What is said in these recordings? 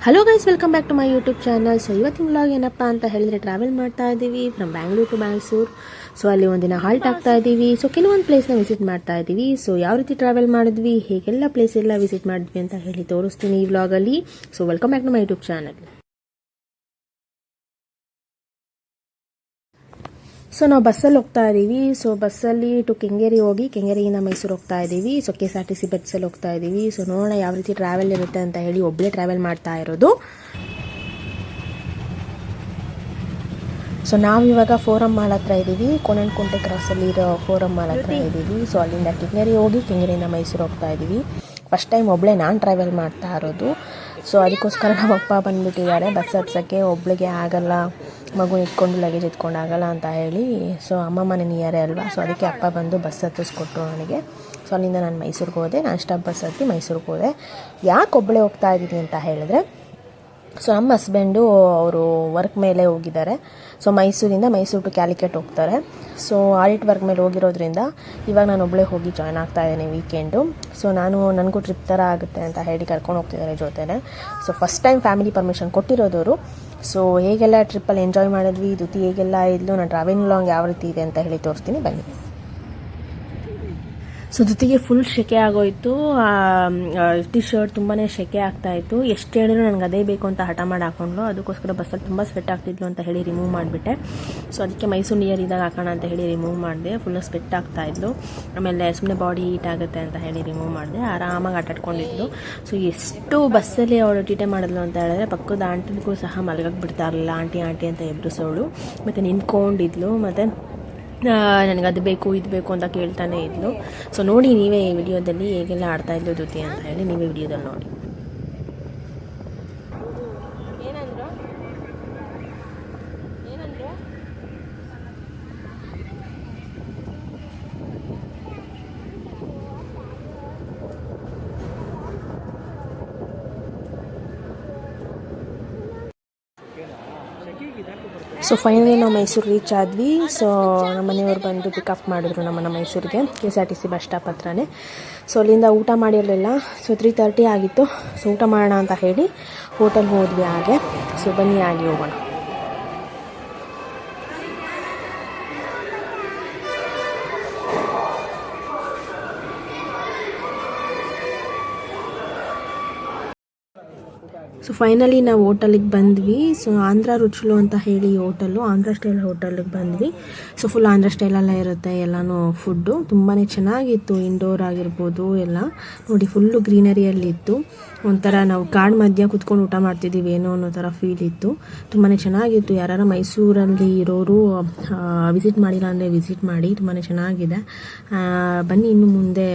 Hello guys welcome back to my YouTube channel so ಇವತ್ತಿನ vlog ಏನಪ್ಪ ಅಂತ ಹೇಳಿದ್ರೆ ಟ್ರಾವೆಲ್ ಮಾಡ್ತಾ ಇದ್ದೀವಿ from Bangalore to Mysuru so ಅಲ್ಲಿ ಒಂದಿನ ಹಾಲ್ಟ್ ಆಗ್ತಾ ಇದ್ದೀವಿ ಸೊ ಕೆಲವೊಂದು ಪ್ಲೇಸ್ನ ವಿಸಿಟ್ ಮಾಡ್ತಾ ಇದ್ದೀವಿ ಸೊ ಯಾವ ರೀತಿ ಟ್ರಾವೆಲ್ ಮಾಡಿದ್ವಿ, ಹೇಗೆಲ್ಲ ಪ್ಲೇಸ್ ಎಲ್ಲ ವಿಸಿಟ್ ಮಾಡಿದ್ವಿ ಅಂತ ಹೇಳಿ ತೋರಿಸ್ತೀನಿ ಈ ವ್ಲಾಗಲ್ಲಿ so welcome back to my YouTube channel so ನಾವು ಬಸ್ಸಲ್ಲಿ ಹೋಗ್ತಾ ಇದ್ದೀವಿ. ಸೊ ಬಸ್ಸಲ್ಲಿ ಟು ಕೆಂಗೇರಿ ಹೋಗಿ ಕೆಂಗೇರಿಯಿಂದ ಮೈಸೂರು ಹೋಗ್ತಾ ಇದ್ದೀವಿ. So K S R T C ಬಸ್ಸಲ್ಲಿ ಹೋಗ್ತಾ ಇದ್ದೀವಿ. ಸೊ ನೋಡೋಣ ಯಾವ ರೀತಿ ಟ್ರಾವೆಲ್ ಇರುತ್ತೆ ಅಂತ ಹೇಳಿ ಒಬ್ಬಳೇ ಟ್ರಾವೆಲ್ ಮಾಡ್ತಾ ಇರೋದು. ಸೊ ನಾವಿವಾಗ ಫೋರಮ್ ಮಾಲ್ ಹತ್ರ ಇದ್ದೀವಿ. ಕೋಣನಕುಂಟೆ ಕ್ರಾಸಲ್ಲಿ ಇರೋ ಫೋರಮ್ ಮಾಲ್ ಹತ್ರ ಇದ್ದೀವಿ. ಸೊ ಅಲ್ಲಿಂದ ಕೆಂಗೇರಿ ಹೋಗಿ ಕೆಂಗೇರಿಯಿಂದ ಮೈಸೂರು ಹೋಗ್ತಾ ಇದ್ದೀವಿ. ಫಸ್ಟ್ ಟೈಮ್ ಒಬ್ಬಳೇ ನಾನು ಟ್ರಾವೆಲ್ ಮಾಡ್ತಾ ಇರೋದು. ಸೊ ಅದಕ್ಕೋಸ್ಕರ ನಮ್ಮ ಅಪ್ಪ ಬಂದುಬಿಟ್ಟಿದ್ದಾರೆ. ಬಸ್ ಹತ್ಸೋಕ್ಕೆ ಒಬ್ಳಿಗೆ ಆಗಲ್ಲ. ಮಗು ಇಟ್ಕೊಂಡು ಲಗೇಜ್ ಇಟ್ಕೊಂಡು ಆಗಲ್ಲ ಅಂತ ಹೇಳಿ ಸೊ ಅಮ್ಮ ಮನೆ ನಿಯರೇ ಅಲ್ವಾ? ಸೊ ಅದಕ್ಕೆ ಅಪ್ಪ ಬಂದು ಬಸ್ ಹತ್ತಿಸ್ಕೊಟ್ರು ನನಗೆ ಸೊ ಅಲ್ಲಿಂದ ನಾನು ಮೈಸೂರಿಗೆ ಹೋದೆ. ನಾನು ಸ್ಟಾಪ್ ಬಸ್ ಹತ್ತಿ ಮೈಸೂರಿಗೆ ಹೋದೆ. ಯಾಕೆ ಒಬ್ಬಳೇ ಹೋಗ್ತಾ ಇದ್ದೀನಿ ಅಂತ ಹೇಳಿದ್ರೆ ಸೊ ನಮ್ಮ ಹಸ್ಬೆಂಡು ಅವರು ವರ್ಕ್ ಮೇಲೆ ಹೋಗಿದ್ದಾರೆ. ಸೊ ಮೈಸೂರಿಂದ ಮೈಸೂರು ಟು ಕ್ಯಾಲಿಕೇಟ್ ಹೋಗ್ತಾರೆ. ಸೊ ಆಡಿಟ್ ವರ್ಕ್ ಮೇಲೆ ಹೋಗಿರೋದ್ರಿಂದ ಇವಾಗ ನಾನು ಒಬ್ಬಳೇ ಹೋಗಿ ಜಾಯ್ನ್ ಆಗ್ತಾ ಇದ್ದೀನಿ ವೀಕೆಂಡು ಸೊ ನಾನು, ನನಗೂ ಟ್ರಿಪ್ ಥರ ಆಗುತ್ತೆ ಅಂತ ಹೇಳಿ ಕರ್ಕೊಂಡು ಹೋಗ್ತಿದ್ದಾರೆ ಜೊತೆನೆ. So first time family permission ಕೊಟ್ಟಿರೋದವರು. So ಹೇಗೆಲ್ಲ ಟ್ರಿಪ್ಪಲ್ಲಿ ಎಂಜಾಯ್ ಮಾಡಿದ್ವಿ ದುತಿ ಹೇಗೆಲ್ಲ, ಇದ್ಲು, ನಾನು ಟ್ರಾವೆಲ್ ಲಾಂಗ್ ಯಾವ ರೀತಿ ಇದೆ ಅಂತ ಹೇಳಿ ತೋರಿಸ್ತೀನಿ. ಬನ್ನಿ. ಸೊ ಜೊತೆಗೆ ಫುಲ್ ಶೆಕೆ ಆಗೋಯ್ತು. ಟಿ ಶರ್ಟ್ ತುಂಬಾ ಆಗ್ತಾ ಇತ್ತು. ಎಷ್ಟು ಹೇಳಿದ್ರು ನನಗೆ ಅದೇ ಬೇಕು ಅಂತ ಹಠ ಮಾಡಿ ಹಾಕೊಂಡ್ಲು ಅದಕ್ಕೋಸ್ಕರ ಬಸ್ಸಲ್ಲಿ ತುಂಬ ಸ್ವೆಟ್ ಆಗ್ತಿದ್ಲು ಅಂತ ಹೇಳಿ ರಿಮೂವ್ ಮಾಡಿಬಿಟ್ಟೆ. ಸೊ ಅದಕ್ಕೆ ಮೈಸೂರು ನಿಯರ್ ಇದ್ದಾಗ ಹಾಕೋಣ ಅಂತ ಹೇಳಿ ರಿಮೂವ್ ಮಾಡಿದೆ. ಫುಲ್ ಸ್ವೆಟ್ ಆಗ್ತಾ ಇದ್ಲು. ಆಮೇಲೆ ಸುಮ್ಮನೆ ಬಾಡಿ ಹೀಟ್ ಆಗುತ್ತೆ ಅಂತ ಹೇಳಿ ರಿಮೂವ್ ಮಾಡಿದೆ. ಆರಾಮಾಗಿ ಆಟಾಡ್ಕೊಂಡಿದ್ಲು ಸೊ ಎಷ್ಟು ಬಸ್ಸಲ್ಲಿ ಅವಳು ಟೀಟೆ ಮಾಡಿದ್ಲು ಅಂತ ಹೇಳಿದ್ರೆ ಪಕ್ಕದ ಆಂಟಿಗೂ ಸಹ ಮಲಗಕ್ಕೆ ಬಿಡ್ತಾ ಇರಲಿಲ್ಲ. ಆಂಟಿ ಆಂಟಿ ಅಂತ ಎಬ್ರಿಸೋಳು ಮತ್ತು ನಿಂತ್ಕೊಂಡಿದ್ಲು. ಮತ್ತು ನನಗೆ ಅದು ಬೇಕು, ಇದು ಬೇಕು ಅಂತ ಕೇಳ್ತಾನೆ ಇದ್ಲು. ಸೊ ನೋಡಿ ನೀವೇ ಈ ವಿಡಿಯೋದಲ್ಲಿ ಹೇಗೆಲ್ಲ ಆಡ್ತಾ ಇದ್ಲು ದುತಿ ಅಂತ ಹೇಳಿ ನೀವೇ ವಿಡಿಯೋದಲ್ಲಿ ನೋಡಿ. ಸೊ ಫೈನಲಿ ನಾವು ಮೈಸೂರು ರೀಚ್ ಆದ್ವಿ. ಸೊ ನಮ್ಮ ಮನೆಯವ್ರು ಬಂದು ಪಿಕಪ್ ಮಾಡಿದ್ರು ನಮ್ಮನ್ನು ಮೈಸೂರಿಗೆ K S R T C bus stop ಹತ್ರನೇ. ಸೊ ಅಲ್ಲಿಂದ ಊಟ ಮಾಡಿರಲಿಲ್ಲ. ಸೊ ತ್ರೀ ತರ್ಟಿ ಆಗಿತ್ತು. ಸೊ ಊಟ ಮಾಡೋಣ ಅಂತ ಹೇಳಿ ಹೋಟೆಲ್ಗೆ ಹೋದ್ವಿ ಹಾಗೆ. ಸೊ ಬನ್ನಿ ಆಗಿ ಹೋಗೋಣ. ಸೊ ಫೈನಲಿ ನಾವು ಹೋಟೆಲಿಗೆ ಬಂದ್ವಿ. ಸೊ ಆಂಧ್ರ ರುಚುಲು ಅಂತ ಹೇಳಿ ಹೋಟೆಲು ಆಂಧ್ರ ಸ್ಟೈಲ್ ಹೋಟೆಲಿಗೆ ಬಂದ್ವಿ. ಸೊ ಫುಲ್ ಆಂಧ್ರ ಸ್ಟೈಲಲ್ಲೇ ಇರುತ್ತೆ ಎಲ್ಲಾನು ಫುಡ್ಡು ತುಂಬಾ ಚೆನ್ನಾಗಿತ್ತು ಇಂಡೋರ್ ಆಗಿರ್ಬೋದು ಎಲ್ಲ. ನೋಡಿ ಫುಲ್ಲು ಗ್ರೀನರಿಯಲ್ಲಿತ್ತು ಒಂಥರ ನಾವು ಕಾಡು ಮಧ್ಯ ಕುತ್ಕೊಂಡು ಊಟ ಮಾಡ್ತಿದ್ದೀವಿ ಏನೋ ಅನ್ನೋ ಥರ ಫೀಲ್ ಇತ್ತು. ತುಂಬಾ ಚೆನ್ನಾಗಿತ್ತು. ಯಾರು ಮೈಸೂರಲ್ಲಿ ಇರೋರು ವಿಸಿಟ್ ಮಾಡಿಲ್ಲ ಅಂದರೆ ವಿಸಿಟ್ ಮಾಡಿ ತುಂಬಾ ಚೆನ್ನಾಗಿದೆ. ಬನ್ನಿ ಇನ್ನು ಮುಂದೆ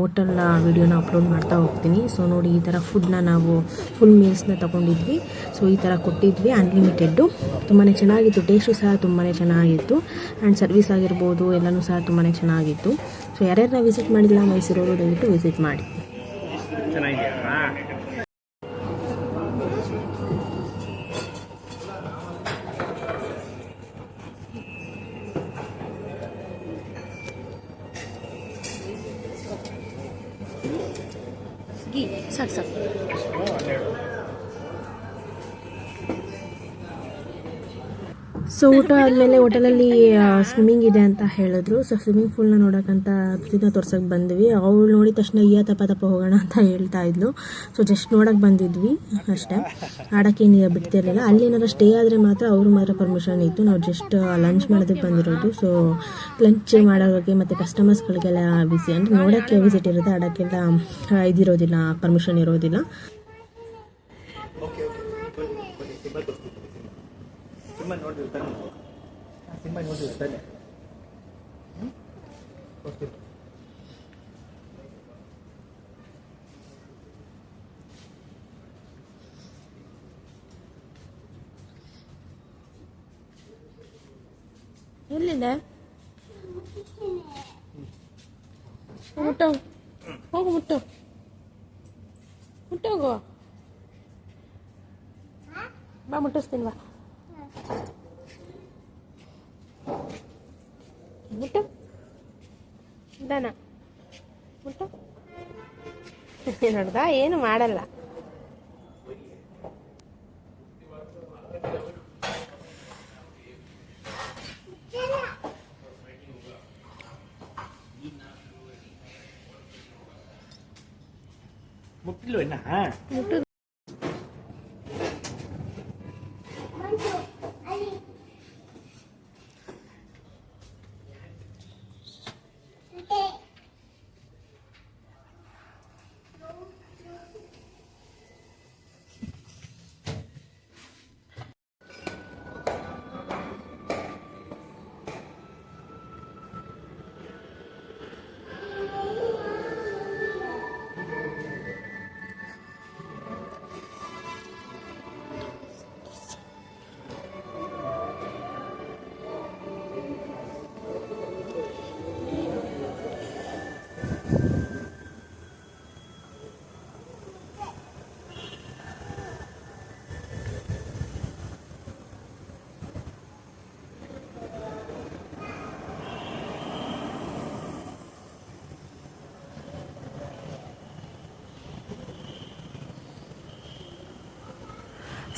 ಹೋಟೆಲ್ನ ವೀಡಿಯೋನ ಅಪ್ಲೋಡ್ ಮಾಡ್ತಾ ಹೋಗ್ತೀನಿ. ಸೊ ನೋಡಿ, ಈ ಥರ ಫುಡ್ನ ನಾವು ಫುಲ್ ಮೀಲ್ಸ್ನ ತೊಗೊಂಡಿದ್ವಿ. ಸೊ ಈ ಥರ ಕೊಟ್ಟಿದ್ವಿ ಅನ್ಲಿಮಿಟೆಡ್ಡು ತುಂಬಾ ಚೆನ್ನಾಗಿತ್ತು. ಟೇಸ್ಟು ಸಹ ತುಂಬಾ ಚೆನ್ನಾಗಿತ್ತು. ಆ್ಯಂಡ್ ಸರ್ವಿಸ್ ಆಗಿರ್ಬೋದು, ಎಲ್ಲನೂ ಸಹ ತುಂಬಾ ಚೆನ್ನಾಗಿತ್ತು. ಸೊ ಯಾರ್ಯಾರನ್ನ ವಿಸಿಟ್ ಮಾಡಿಲ್ಲ ಮೈಸೂರವರು, ದಯವಿಟ್ಟು ವಿಸಿಟ್ ಮಾಡಿ. ಚೆನ್ನಾಗಿದೆಯಾ? ಸಾಕು ಸಾಕು ಸೊ ಊಟ ಆದಮೇಲೆ ಹೋಟೆಲಲ್ಲಿ ಸ್ವಿಮ್ಮಿಂಗ್ ಇದೆ ಅಂತ ಹೇಳಿದ್ರು. ಸೊ ಸ್ವಿಮ್ಮಿಂಗ್ ಪೂಲ್ನ ನೋಡೋಕ್ಕಂತ ಪ್ರೀತಿನ ತೋರ್ಸೋಕೆ ಬಂದ್ವಿ. ಅವಳು ನೋಡಿದ ತಕ್ಷಣ ಈಯ ತಪ್ಪ ತಪ್ಪ, ಹೋಗೋಣ ಅಂತ ಹೇಳ್ತಾ ಇದ್ಲು. ಸೊ ಜಸ್ಟ್ ನೋಡೋಕೆ ಬಂದಿದ್ವಿ ಅಷ್ಟೇ. ಆಡೋಕ್ಕೇನು ಬಿಡ್ತಿರಲಿಲ್ಲ. ಅಲ್ಲಿ ಏನಾದ್ರು ಸ್ಟೇ ಆದರೆ ಮಾತ್ರ ಅವರು ಮಾತ್ರ ಪರ್ಮಿಷನ್ ಇತ್ತು. ನಾವು ಜಸ್ಟ್ ಲಂಚ್ ಮಾಡೋದಕ್ಕೆ ಬಂದಿರೋದು. ಸೊ ಲಂಚ್ ಮಾಡೋಕ್ಕೆ ಮತ್ತು ಕಸ್ಟಮರ್ಸ್ಗಳಿಗೆಲ್ಲ ಬಿಸಿ ಅಂದರೆ ನೋಡೋಕ್ಕೆ ವಿಸಿಟ್ ಇರುತ್ತೆ, ಆಡೋಕ್ಕೆಲ್ಲ ಇದಿರೋದಿಲ್ಲ ಪರ್ಮಿಷನ್ ಇರೋದಿಲ್ಲ. ಸಿಂಹ ನೋಡಿದ್ರು ತಾನೆ ಸಿಂಹ ನೋಡಿದ್ರು ತಾನೆ ಓಕೆ ಎಲ್ಲಿದೆ ಮುಟ್ಟೋ ಹೋಗು ಮುಟ್ಟು ಮುಟ್ಟೋಗು ಬಾ ಮುಟ್ಟಿಸ್ತೀನಿ ಬಾ முட்டை ಇದಾನ ಮುಟ್ಟ ನೋಡ್ದ ಏನು ಮಾಡಲ್ಲ ಮುಟ್ಟಿಲ್ವೇನಾ ಮುಟ್ಟು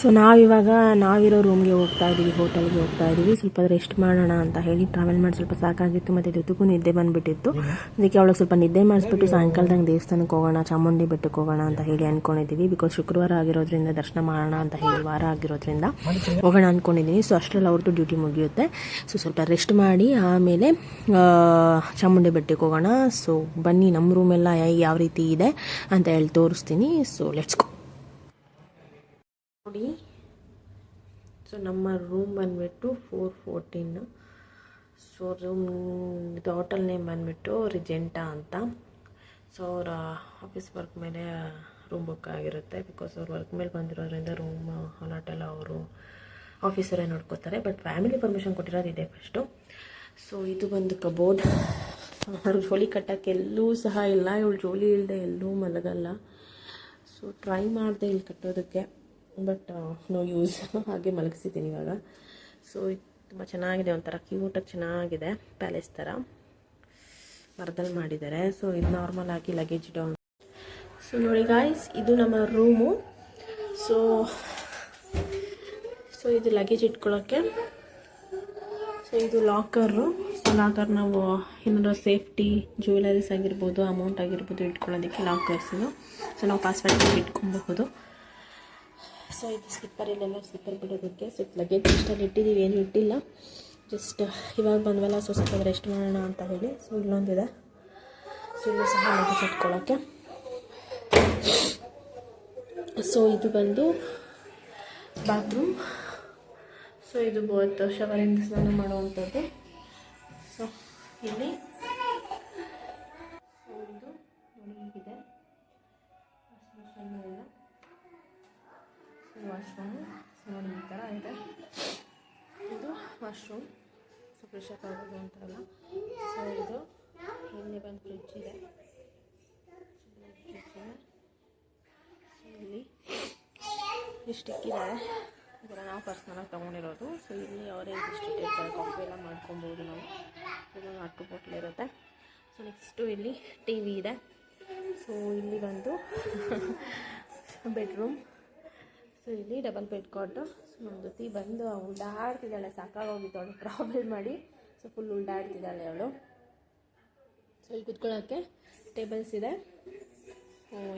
ಸೊ ನಾವಿವಾಗ, ನಾವಿರೋ ರೂಮ್ಗೆ ಹೋಗ್ತಾ ಇದ್ದೀವಿ ಹೋಟೆಲ್ಗೆ ಹೋಗ್ತಾ ಇದ್ದೀವಿ ಸ್ವಲ್ಪ ರೆಸ್ಟ್ ಮಾಡೋಣ ಅಂತ ಹೇಳಿ ಟ್ರಾವೆಲ್ ಮಾಡಿ ಸ್ವಲ್ಪ ಸಾಕಾಗಿತ್ತು, ಮತ್ತು ಜೊತೆಗೂ ನಿದ್ದೆ ಬಂದುಬಿಟ್ಟಿತ್ತು. ಅದಕ್ಕೆ ಅವಳಿಗೆ ಸ್ವಲ್ಪ ನಿದ್ದೆ ಮಾಡಿಸ್ಬಿಟ್ಟು ಸಾಯಂಕಾಲದಂಗೆ ದೇವಸ್ಥಾನಕ್ಕೆ ಹೋಗೋಣ, ಚಾಮುಂಡಿ ಬೆಟ್ಟಕ್ಕೆ ಹೋಗೋಣ ಅಂತ ಹೇಳಿ ಅಂದ್ಕೊಂಡಿದ್ದೀವಿ ಬಿಕಾಸ್ ಶುಕ್ರವಾರ ಆಗಿರೋದ್ರಿಂದ ದರ್ಶನ ಮಾಡೋಣ ಅಂತ ಹೇಳಿ, ವಾರ ಆಗಿರೋದ್ರಿಂದ ಹೋಗೋಣ ಅಂದ್ಕೊಂಡಿದ್ದೀನಿ ಸೊ ಅಷ್ಟರಲ್ಲಿ ಅವ್ರದ್ದು ಡ್ಯೂಟಿ ಮುಗಿಯುತ್ತೆ. ಸೊ ಸ್ವಲ್ಪ ರೆಸ್ಟ್ ಮಾಡಿ ಆಮೇಲೆ ಚಾಮುಂಡಿ ಬೆಟ್ಟಕ್ಕೆ ಹೋಗೋಣ. ಸೊ ಬನ್ನಿ ನಮ್ಮ ರೂಮೆಲ್ಲ ಯಾವ ರೀತಿ ಇದೆ ಅಂತ ಹೇಳಿ ತೋರಿಸ್ತೀನಿ. ಸೊ ಲೆಟ್ಸ್ ಗೋ ನೋಡಿ. ಸೊ ನಮ್ಮ ರೂಮ್ ಬಂದುಬಿಟ್ಟು four fourteen so room hotel name ಬಂದುಬಿಟ್ಟು ರಿಜೆಂಟಾ ಅಂತ. ಸೊ ಅವರ ಆಫೀಸ್ ವರ್ಕ್ ಮೇಲೆ ರೂಮ್ ಬುಕ್ ಆಗಿರುತ್ತೆ ಬಿಕಾಸ್ ಅವ್ರ ವರ್ಕ್ ಮೇಲೆ ಬಂದಿರೋದ್ರಿಂದ ರೂಮ್ ಅಲಾಟೆಲ್ಲ ಅವರು ಆಫೀಸರೇ ನೋಡ್ಕೋತಾರೆ. ಬಟ್ ಫ್ಯಾಮಿಲಿ ಪರ್ಮಿಷನ್ ಕೊಟ್ಟಿರೋದು ಇದೆ ಫಸ್ಟು ಸೊ ಇದು ಬಂದು ಕಬೋರ್ಡ್ ಅವ್ರ ಜೋಲಿ ಕಟ್ಟೋಕ್ಕೆ ಎಲ್ಲೂ ಸಹ ಇಲ್ಲ. ಇವಳು ಜೋಲಿ ಇಲ್ಲದೆ ಎಲ್ಲೂ ಮಲಗಲ್ಲ. ಸೊ ಟ್ರೈ ಮಾಡಿದೆ ಇಲ್ಲಿ ಕಟ್ಟೋದಕ್ಕೆ. ಬಟ್ ನೋ ಯೂಸ್ ಹಾಗೆ ಮಲಗಿಸಿದ್ದೀನಿ ಇವಾಗ. ಸೊ ತುಂಬ ಚೆನ್ನಾಗಿದೆ, ಒಂಥರ ಕ್ಯೂಟಾಗಿ ಚೆನ್ನಾಗಿದೆ ಪ್ಯಾಲೇಸ್ ಥರ ಮರದಲ್ಲಿ ಮಾಡಿದ್ದಾರೆ. ಸೊ ಇದು ನಾರ್ಮಲ್ ಆಗಿ ಲಗೇಜ್ ಡೌನ್ ಸೊ ನೋಡಿ ಗಾಯ್ಸ್ ಇದು ನಮ್ಮ ರೂಮು ಸೊ ಸೊ ಇದು ಲಗೇಜ್ ಇಟ್ಕೊಳ್ಳೋಕ್ಕೆ ಸೊ ಇದು ಲಾಕರು ಸೊ ಲಾಕರ್ ನಾವು ಏನಾದ್ರು ಸೇಫ್ಟಿ ಜ್ಯುವೆಲರೀಸ್ ಆಗಿರ್ಬೋದು ಅಮೌಂಟ್ ಆಗಿರ್ಬೋದು ಇಟ್ಕೊಳ್ಳೋದಕ್ಕೆ ಲಾಕರ್ಸ್ ಇದು ಸೊ ನಾವು ಪಾಸ್ವರ್ಡ್ ಇಟ್ಕೊಬಹುದು ಸೊ, ಇದು ಸ್ಲಿಪ್ಪರ್ ಇಲ್ಲೆಲ್ಲ ಸ್ಲಿಪ್ಪರ್ ಬಿಡೋದಕ್ಕೆ ಸೊ ಲಗೇಜ್ ಇಷ್ಟಲ್ಲಿ ಇಟ್ಟಿದ್ದೀವಿ, ಏನು ಇಟ್ಟಿಲ್ಲ. ಜಸ್ಟ್ ಇವಾಗ ಬಂದ್ವಲ್ಲ ಸೊ ಸ್ವಲ್ಪ ರೆಸ್ಟ್ ಮಾಡೋಣ ಅಂತ ಹೇಳಿ. ಸೊ ಇನ್ನೊಂದಿದೆ. ಸೊ ಇಲ್ಲೂ ಸಹ ಲಗೇಜ್ ಇಟ್ಕೊಳ್ಳೋಕ್ಕೆ ಸೊ ಇದು ಬಂದು ಬಾತ್ರೂಮ್ ಸೊ ಇದು ಬೋತ್ ಶವರಿಂದ ಸ್ನಾನ ಮಾಡುವಂಥದ್ದು. ಸೊ ಇಲ್ಲಿ. ಇದು ನೋಡಿ, ಹೀಗಿದೆ. ಸೊ ನೋಡಿ ಈ ಥರ ಇದೆ. ಇದು ಮಶ್ರೂಮ್ ಸೊ ಫ್ರೆಶ್ ಅಪ್ ಆಗೋದು ಅಂತಾರಲ್ಲ. ಸೊ ಇದು ಇಲ್ಲಿ ಬಂದು ಫ್ರಿಡ್ಜ್ ಇದೆ. ಇಲ್ಲಿ ಇಷ್ಟು ಇಕ್ಕಿದ್ದಾರೆ ಇದೆಲ್ಲ ನಾವು ಪರ್ಸ್ನಲಾಗಿ ತೊಗೊಂಡಿರೋದು. ಸೊ ಇಲ್ಲಿ ಅವರೇ ಇದಿಷ್ಟು ಇಟ್ಟಿರ್ತಾರೆ ಕಾಫಿ ಎಲ್ಲ ಮಾಡ್ಕೊಬೋದು ನಾವು. ಇದು ಹತ್ತು ಬಾಟ್ಲ್ ಇರುತ್ತೆ. ಸೊ ನೆಕ್ಸ್ಟು ಇಲ್ಲಿ ಟಿ ವಿ ಇದೆ. ಸೊ ಇಲ್ಲಿ ಬಂದು ಬೆಡ್ರೂಮ್ ಸೊ ಇಲ್ಲಿ ಡಬಲ್ ಬೆಡ್ ಕಾಟು ನಮ್ಮ ಜೊತೆ ಬಂದು ಉಲ್ಡಾಡ್ತಿದ್ದಾಳೆ ಸಾಕಾಗೋಗಿತ್ತು ಅವಳು. ಪ್ರಾಬ್ಲಮ್ ಮಾಡಿ. ಸೊ ಫುಲ್ ಉಲ್ಡಾಡ್ತಿದ್ದಾಳೆ ಅವಳು. ಸೊ ಇಲ್ಲಿ ಕುತ್ಕೊಳ್ಳೋಕ್ಕೆ ಟೇಬಲ್ಸ್ ಇದೆ.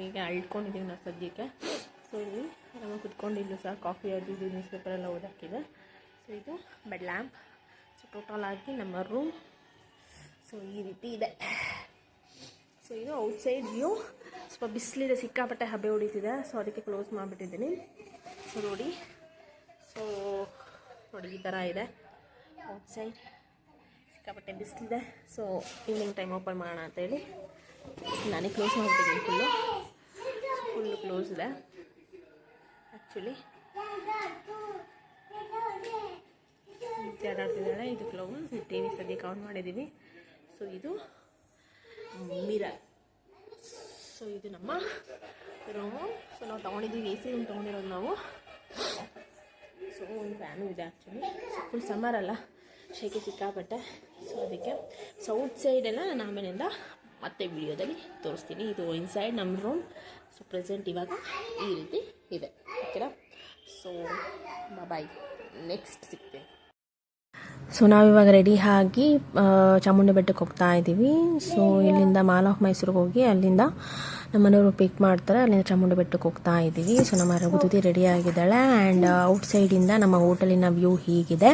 ಈಗ ಅಳ್ಕೊಂಡಿದ್ದೀವಿ ನಾವು ಸದ್ಯಕ್ಕೆ. ಸೊ ಇಲ್ಲಿ ನಮಗೆ ಕುತ್ಕೊಂಡಿದ್ದು ಸಹ ಕಾಫಿ ಅದು ಇದು ನ್ಯೂಸ್ ಪೇಪರ್ ಎಲ್ಲ ಓದೋಕ್ಕಿದೆ ಸೊ ಇದು ಬೆಡ್ ಲ್ಯಾಂಪ್ ಸೊ ಟೋಟಲ್ ಆಗಿ ನಮ್ಮ ರೂಮ್ ಸೊ ಈ ರೀತಿ ಇದೆ. ಸೊ ಇದು ಔಟ್ಸೈಡ್ ವ್ಯೂ ಸ್ವಲ್ಪ ಬಿಸಿಲಿದೆ, ಸಿಕ್ಕಾಪಟ್ಟೆ ಹಬೆ ಹೊಡಿತಿದೆ. ಸೊ ಅದಕ್ಕೆ ಕ್ಲೋಸ್ ಮಾಡಿಬಿಟ್ಟಿದ್ದೀನಿ. ನೋಡಿ. ಸೊ ನೋಡಿ ಈ ಥರ ಇದೆ. ಔಟ್ಸೈಡ್ ಸಿಕ್ಕಾಪಟ್ಟೆ ಬಿಸಿಲಿದೆ. ಸೊ ಈವ್ನಿಂಗ್ ಟೈಮ್ ಓಪನ್ ಮಾಡೋಣ ಅಂತೇಳಿ ನಾನೇ ಕ್ಲೋಸ್ ಮಾಡಿಬಿಟ್ಟಿದ್ದೀನಿ ಫುಲ್ಲು ಫುಲ್ಲು ಕ್ಲೋಸ್ ಇದೆ. ಆ್ಯಕ್ಚುಲಿ ಆಟಾಡ್ತಿದ್ದಾಳೆ ಇದು ಕ್ಲೋಸ್ ಟಿ ವಿ ಸದ್ಯಕ್ಕೆ ಆನ್ ಮಾಡಿದ್ದೀವಿ. ಸೊ ಇದು ಮಿರರ್ ಸೊ ಇದು ನಮ್ಮ ರೂಮು ಸೊ ನಾವು ತೊಗೊಂಡಿದ್ದೀವಿ ಎ ಸಿ ರೂಮ್ ತೊಗೊಂಡಿರೋದು ನಾವು. ಸೊ ಒಂದು ಫ್ಯಾನು ಇದೆ ಆ್ಯಕ್ಚುಲಿ ಫುಲ್ ಸಮ್ಮರ್ ಅಲ್ಲ. ಸಿಕ್ಕಾಪಟ್ಟೆ. ಸೊ ಅದಕ್ಕೆ ಸೌತ್ ಸೈಡೆಲ್ಲ ನಾನು ಆಮೇಲಿಂದ ಮತ್ತೆ ವಿಡಿಯೋದಲ್ಲಿ ತೋರಿಸ್ತೀನಿ. ಇದು ಇನ್ಸೈಡ್ ನಮ್ಮ ರೂಮ್ ಸೊ ಪ್ರೆಸೆಂಟ್ ಇವಾಗ ಈ ರೀತಿ ಇದೆ. ಓಕೆನಾ ಸೊ ಬಾಯ್ ನೆಕ್ಸ್ಟ್ ಸಿಗ್ತೀನಿ. ಸೊ ನಾವಿವಾಗ ರೆಡಿ ಆಗಿ ಚಾಮುಂಡಿ ಬೆಟ್ಟಕ್ಕೆ ಹೋಗ್ತಾ ಇದ್ದೀವಿ ಸೊ ಇಲ್ಲಿಂದ ಮಾಲ್ ಆಫ್ ಮೈಸೂರಿಗೆ ಹೋಗಿ ಅಲ್ಲಿಂದ ನಮ್ಮನೆಯವರು ಪಿಕ್ ಮಾಡ್ತಾರೆ. ಅಲ್ಲಿಂದ ಚಾಮುಂಡಿ ಬೆಟ್ಟಕ್ಕೆ ಹೋಗ್ತಾ ಇದ್ದೀವಿ ಸೊ ನಮ್ಮ ರಘುದುತಿ ರೆಡಿ ಆಗಿದ್ದಾಳೆ. ಆ್ಯಂಡ್ ಔಟ್ ಸೈಡಿಂದ ನಮ್ಮ ಹೋಟೆಲಿನ ವ್ಯೂ ಹೀಗಿದೆ.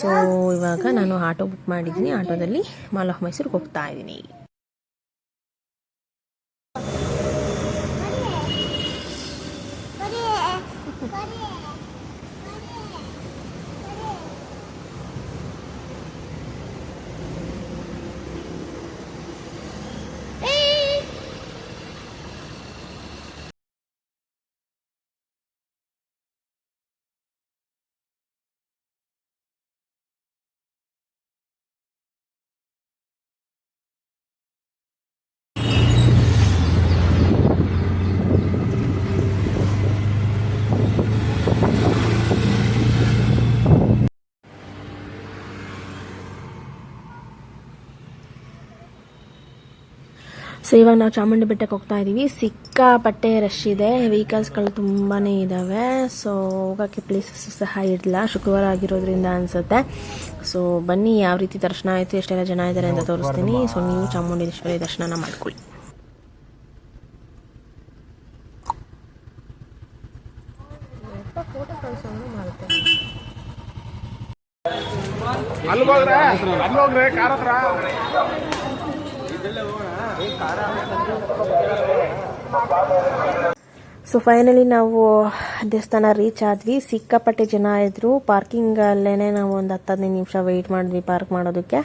ಸೊ ಇವಾಗ ನಾನು ಆಟೋ ಬುಕ್ ಮಾಡಿದ್ದೀನಿ. ಆಟೋದಲ್ಲಿ ಮಾಲ್ ಆಫ್ ಮೈಸೂರಿಗೆ ಹೋಗ್ತಾ ಇದ್ದೀನಿ ಸೊ ಇವಾಗ ನಾವು ಚಾಮುಂಡಿ ಬೆಟ್ಟಕ್ಕೆ ಹೋಗ್ತಾ ಇದ್ದೀವಿ ಸಿಕ್ಕಾಪಟ್ಟೆ ರಶ್ ಇದೆ. ವೆಹಿಕಲ್ಸ್ಗಳು ತುಂಬಾ ಇದ್ದಾವೆ ಸೊ ಹೋಗೋಕ್ಕೆ ಪ್ಲೇಸಸ್ ಸಹ ಇಲ್ಲ. ಶುಕ್ರವಾರ ಆಗಿರೋದ್ರಿಂದ ಅನಿಸುತ್ತೆ. ಸೊ ಬನ್ನಿ ಯಾವ ರೀತಿ ದರ್ಶನ ಆಯಿತು ಎಷ್ಟೆಲ್ಲ ಜನ ಇದ್ದಾರೆ ಅಂತ ತೋರಿಸ್ತೀನಿ. ಸೊ ನೀವು ಚಾಮುಂಡೇಶ್ವರಿ ದರ್ಶನ ಮಾಡ್ಕೊಳ್ಳಿ. ಅಲ್ಗೋಗ್ರೆ ಅಲ್ಲೋಗ್ರೆ ಕಾರ್ ಹತ್ರ. ಸೊ ಫೈನಲಿ ನಾವು ದೇವಸ್ಥಾನ ರೀಚ್ ಆದ್ವಿ. ಸಿಕ್ಕಾಪಟ್ಟೆ ಜನ ಇದ್ರು. ಪಾರ್ಕಿಂಗ್ ಅಲ್ಲೇನೆ ನಾವು ಒಂದು ಹತ್ತು ಹದಿನೈದು ನಿಮಿಷ ವೆಯ್ಟ್ ಮಾಡಿದ್ವಿ ಪಾರ್ಕ್ ಮಾಡೋದಕ್ಕೆ.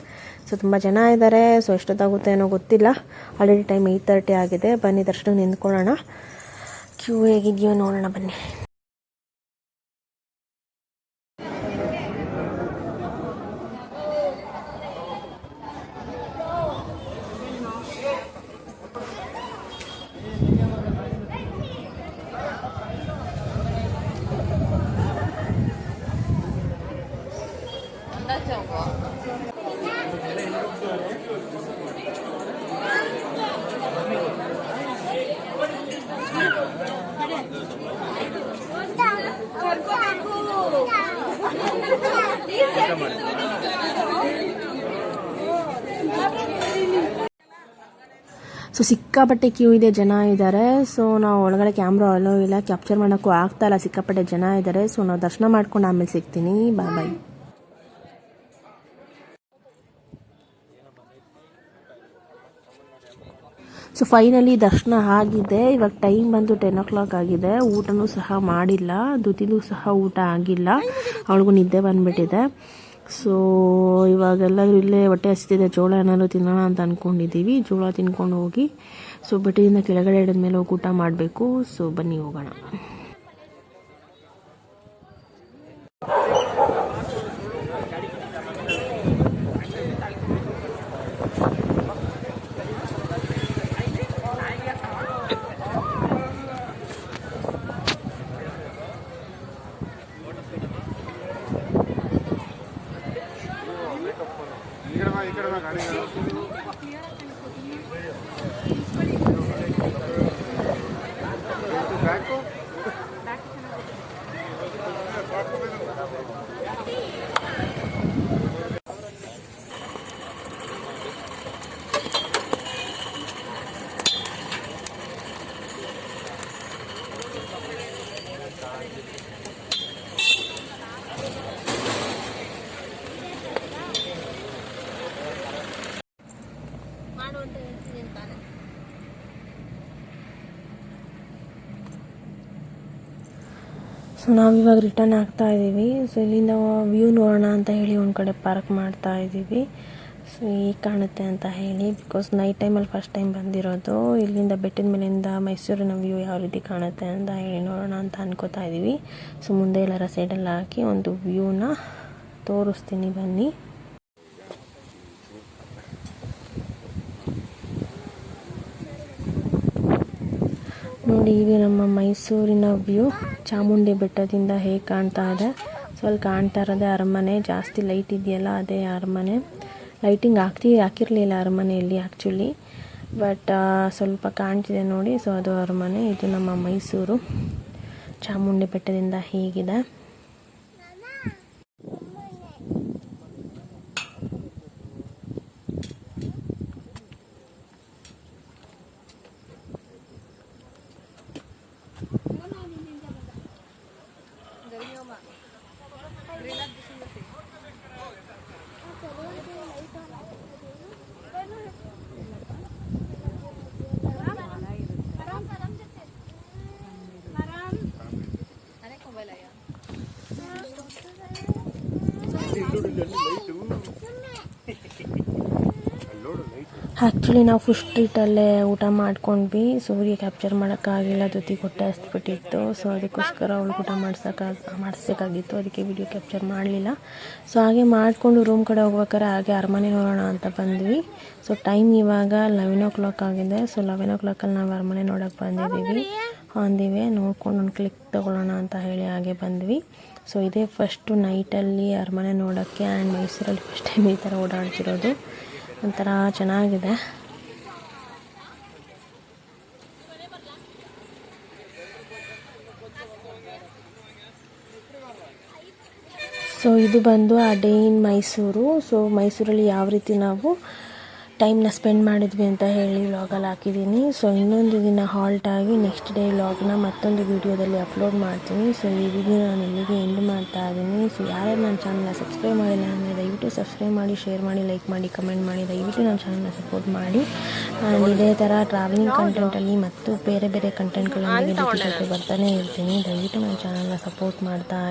ಸೊ ತುಂಬ ಜನ ಇದ್ದಾರೆ ಸೊ ಎಷ್ಟೊತ್ತಾಗುತ್ತೆ ಏನೋ ಗೊತ್ತಿಲ್ಲ. ಆಲ್ರೆಡಿ ಟೈಮ್ ಏಯ್ಟ್ ತರ್ಟಿ ಆಗಿದೆ. ಬನ್ನಿ ದರ್ಶನ ನಿಂತ್ಕೊಳ್ಳೋಣ. ಕ್ಯೂ ಹೇಗಿದೆಯೋ ನೋಡೋಣ ಬನ್ನಿ. ಸೊ ಸಿಕ್ಕಾಪಟ್ಟೆ ಕ್ಯೂ ಇದೆ, ಜನ ಇದ್ದಾರೆ ಸೊ ನಾವು ಒಳಗಡೆ ಕ್ಯಾಮ್ರಾ ಅಲೋ ಇಲ್ಲ ಕ್ಯಾಪ್ಚರ್ ಮಾಡೋಕ್ಕೂ ಆಗ್ತಾ ಇಲ್ಲ. ಸಿಕ್ಕಾಪಟ್ಟೆ ಜನ ಇದ್ದಾರೆ ಸೊ ನಾವು ದರ್ಶನ ಮಾಡ್ಕೊಂಡು ಆಮೇಲೆ ಸಿಗ್ತೀನಿ. ಬಾಯ್ ಬಾಯ್ ಸೊ ಫೈನಲಿ ದರ್ಶನ ಆಗಿದೆ. ಇವಾಗ ಟೈಮ್ ಬಂದು ಟೆನ್ ಓ ಕ್ಲಾಕ್ ಆಗಿದೆ. ಊಟನೂ ಸಹ ಮಾಡಿಲ್ಲ. ದುತಿಲೂ ಸಹ ಊಟ ಆಗಿಲ್ಲ. ಅವಳಿಗೂ ನಿದ್ದೆ ಬಂದ್ಬಿಟ್ಟಿದೆ. ಸೊ ಇವಾಗೆಲ್ಲರೂ ಇಲ್ಲೇ ಹೊಟ್ಟೆ ಹಸ್ತಿದೆ, ಜೋಳ ಏನಾದ್ರು ತಿನ್ನೋಣ ಅಂತ ಅಂದ್ಕೊಂಡಿದ್ದೀವಿ ಜೋಳ ತಿನ್ಕೊಂಡು ಹೋಗಿ ಸೊ ಬಟ್ಟೆಯಿಂದ ಕೆಳಗಡೆ ಇಡಿದ ಮೇಲೆ ಹೋಗಿ ಊಟ ಮಾಡಬೇಕು. ಸೊ ಬನ್ನಿ ಹೋಗೋಣ. ಬ್ಯಾಕು ಸೊ ನಾವಿವಾಗ ರಿಟರ್ನ್ ಆಗ್ತಾ ಇದ್ದೀವಿ ಸೊ ಇಲ್ಲಿಂದ ವ್ಯೂ ನೋಡೋಣ ಅಂತ ಹೇಳಿ ಒಂದು ಕಡೆ ಪಾರ್ಕ್ ಮಾಡ್ತಾ ಇದ್ದೀವಿ ಸೊ ಈಗ ಕಾಣುತ್ತೆ ಅಂತ ಹೇಳಿ ಬಿಕಾಸ್ ನೈಟ್ ಟೈಮಲ್ಲಿ ಫಸ್ಟ್ ಟೈಮ್ ಬಂದಿರೋದು. ಇಲ್ಲಿಂದ ಬೆಟ್ಟದ ಮೇಲಿಂದ ಮೈಸೂರಿನ ವ್ಯೂ ಯಾವ ರೀತಿ ಕಾಣುತ್ತೆ ಅಂತ ಹೇಳಿ ನೋಡೋಣ ಅಂತ ಅನ್ಕೋತಾ ಇದ್ದೀವಿ ಸೊ ಮುಂದೆ ಎಲ್ಲರ ಸೈಡೆಲ್ಲ ಹಾಕಿ ಒಂದು ವ್ಯೂನ ತೋರಿಸ್ತೀನಿ ಬನ್ನಿ. ನೋಡಿ, ಇದು ನಮ್ಮ ಮೈಸೂರಿನ ವ್ಯೂ ಚಾಮುಂಡಿ ಬೆಟ್ಟದಿಂದ ಹೇಗೆ ಕಾಣ್ತಾ ಇದೆ? ಸೊ, ಅಲ್ಲಿ ಕಾಣ್ತಾ ಇರೋದೇ ಅರಮನೆ. ಜಾಸ್ತಿ ಲೈಟ್ ಇದೆಯಲ್ಲ, ಅದೇ ಅರಮನೆ. ಲೈಟಿಂಗ್ ಹಾಕ್ತಿ, ಹಾಕಿರಲಿಲ್ಲ ಅರಮನೆಯಲ್ಲಿ ಆ್ಯಕ್ಚುಲಿ ಬಟ್ ಸ್ವಲ್ಪ ಕಾಣ್ತಿದೆ ನೋಡಿ. ಸೊ ಅದು ಅರಮನೆ. ಇದು ನಮ್ಮ ಮೈಸೂರು. ಚಾಮುಂಡಿ ಬೆಟ್ಟದಿಂದ ಹೀಗಿದೆ. ಆ್ಯಕ್ಚುಲಿ ನಾವು ಫುಡ್ ಸ್ಟ್ರೀಟಲ್ಲೇ ಊಟ ಮಾಡ್ಕೊಂಡ್ವಿ. ಸೂರ್ಯ ಕ್ಯಾಪ್ಚರ್ ಮಾಡೋಕ್ಕಾಗಿಲ್ಲ ಜೊತೆಗೆ ಹೊಟ್ಟೆ ಹಸ್ಬಿಟ್ಟಿತ್ತು ಸೊ ಅದಕ್ಕೋಸ್ಕರ ಅವಳು ಊಟ ಮಾಡ್ಸೋಕ್ಕ ಮಾಡಿಸ್ಬೇಕಾಗಿತ್ತು. ಅದಕ್ಕೆ ವಿಡಿಯೋ ಕ್ಯಾಪ್ಚರ್ ಮಾಡಲಿಲ್ಲ. ಸೊ ಹಾಗೆ ಮಾಡಿಕೊಂಡು ರೂಮ್ ಕಡೆ ಹೋಗ್ಬೇಕಾದ್ರೆ ಹಾಗೆ ಅರಮನೆ ನೋಡೋಣ ಅಂತ ಬಂದ್ವಿ. ಸೊ ಟೈಮ್ ಇವಾಗ ಲೆವೆನ್ ಓ ಕ್ಲಾಕ್ ಆಗಿದೆ. ಸೊ ಲೆವೆನ್ ಓ ಕ್ಲಾಕಲ್ಲಿ ನಾವು ಅರಮನೆ ನೋಡೋಕ್ಕೆ ಬಂದಿದ್ದೀವಿ. ಅಂದಿವೆ ನೋಡ್ಕೊಂಡು ಒಂದು ಕ್ಲಿಕ್ ತೊಗೊಳ್ಳೋಣ ಅಂತ ಹೇಳಿ ಹಾಗೆ ಬಂದ್ವಿ. ಸೊ ಇದೇ ಫಸ್ಟು ನೈಟಲ್ಲಿ ಅರಮನೆ ನೋಡೋಕ್ಕೆ ಆ್ಯಂಡ್ ಮೈಸೂರಲ್ಲಿ ಫಸ್ಟ್ ಟೈಮ್ ಈ ಥರ ಓಡಾಡ್ತಿರೋದು. ಒಂಥರ ಚೆನ್ನಾಗಿದೆ. ಸೊ ಇದು ಬಂದು ಆ ಇನ್ ಮೈಸೂರು ಸೊ ಮೈಸೂರಲ್ಲಿ ಯಾವ ರೀತಿ ನಾವು ಟೈಮ್ನ ಸ್ಪೆಂಡ್ ಮಾಡಿದ್ವಿ ಅಂತ ಹೇಳಿ ವ್ಲಾಗಲ್ಲಿ ಹಾಕಿದ್ದೀನಿ ಸೊ ಇನ್ನೊಂದು ದಿನ ಹಾಲ್ಟ್ ಆಗಿ ನೆಕ್ಸ್ಟ್ ಡೇ ವ್ಲಾಗ್ನ ಮತ್ತೊಂದು ವೀಡಿಯೋದಲ್ಲಿ ಅಪ್ಲೋಡ್ ಮಾಡ್ತೀನಿ. ಸೊ ಈ ವಿಡಿಯೋ ನಾನು ಇಲ್ಲಿಗೆ ಎಂಡ್ ಮಾಡ್ತಾ ಇದ್ದೀನಿ ಸೊ ಯಾರ್ಯಾರು ನನ್ನ ಚಾನಲ್ನ ಸಬ್ಸ್ಕ್ರೈಬ್ ಮಾಡಿಲ್ಲ ಅಂದರೆ ದಯವಿಟ್ಟು ಸಬ್ಸ್ಕ್ರೈಬ್ ಮಾಡಿ ಶೇರ್ ಮಾಡಿ ಲೈಕ್ ಮಾಡಿ ಕಮೆಂಟ್ ಮಾಡಿ. ದಯವಿಟ್ಟು ನನ್ನ ಚಾನಲ್ನ ಸಪೋರ್ಟ್ ಮಾಡಿ. ಆ್ಯಂಡ್ ಇದೇ ಥರ ಟ್ರಾವೆಲಿಂಗ್ ಕಂಟೆಂಟಲ್ಲಿ ಮತ್ತು ಬೇರೆ ಬೇರೆ ಜೊತೆ ಬರ್ತಾನೆ ಇರ್ತೀನಿ. ದಯವಿಟ್ಟು ನನ್ನ ಚಾನಲ್ನ ಸಪೋರ್ಟ್ ಮಾಡ್ತಾ